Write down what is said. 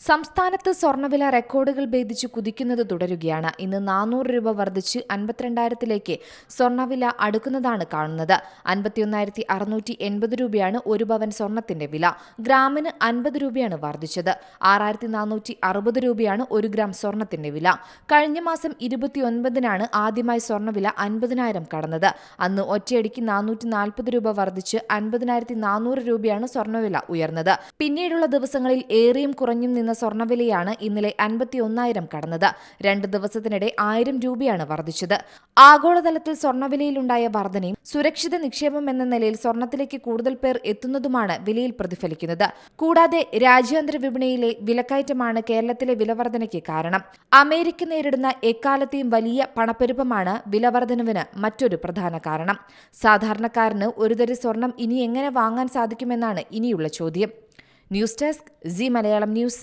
സംസ്ഥാനത്ത് സ്വർണവില റെക്കോർഡുകൾ ഭേദിച്ച് കുതിക്കുന്നത് തുടരുകയാണ്. ഇന്ന് നാനൂറ് രൂപ വർദ്ധിച്ച് അൻപത്തിരണ്ടായിരത്തിലേക്ക് സ്വർണവില അടുക്കുന്നതാണ് കാണുന്നത്. അൻപത്തിയൊന്നായിരത്തി അറുന്നൂറ്റി എൺപത് രൂപയാണ് ഒരു പവൻ സ്വർണത്തിന്റെ വില. ഗ്രാമിന് അൻപത് രൂപയാണ് വർദ്ധിച്ചത്. ആറായിരത്തി നാനൂറ്റി അറുപത് രൂപയാണ് ഒരു ഗ്രാം സ്വർണത്തിന്റെ വില. കഴിഞ്ഞ മാസം ഇരുപത്തിയൊൻപതിനാണ് ആദ്യമായി സ്വർണവില അൻപതിനായിരം കടന്നത്. അന്ന് ഒറ്റയടിക്ക് നാനൂറ്റി നാൽപ്പത് രൂപ വർദ്ധിച്ച് അൻപതിനായിരത്തി നാനൂറ് രൂപയാണ് സ്വർണവില ഉയർന്നത്. പിന്നീടുള്ള ദിവസങ്ങളിൽ ഏറിയും കുറഞ്ഞും നിന്ന സ്വർണവിലയാണ് ഇന്നലെ അൻപത്തിയൊന്നായിരം കടന്നത്. രണ്ട് ദിവസത്തിനിടെ ആയിരം രൂപയാണ് വർദ്ധിച്ചത്. ആഗോളതലത്തിൽ സ്വർണവിലയിലുണ്ടായ വർധനയും സുരക്ഷിത നിക്ഷേപം എന്ന നിലയിൽ സ്വർണത്തിലേക്ക് കൂടുതൽ പേർ എത്തുന്നതുമാണ് വിലയിൽ പ്രതിഫലിക്കുന്നത്. കൂടാതെ രാജ്യാന്തര വിപണിയിലെ വിലക്കയറ്റമാണ് കേരളത്തിലെ വിലവർധനയ്ക്ക് കാരണം. അമേരിക്ക നേരിടുന്ന എക്കാലത്തെയും വലിയ പണപ്പെരുപ്പമാണ് വിലവർധനവിന് മറ്റൊരു പ്രധാന കാരണം. സാധാരണക്കാരന് ഒരുതരി സ്വർണം ഇനി എങ്ങനെ വാങ്ങാൻ സാധിക്കുമെന്നാണ് ഇനിയുള്ള ചോദ്യം. News desk Zee Malayalam news.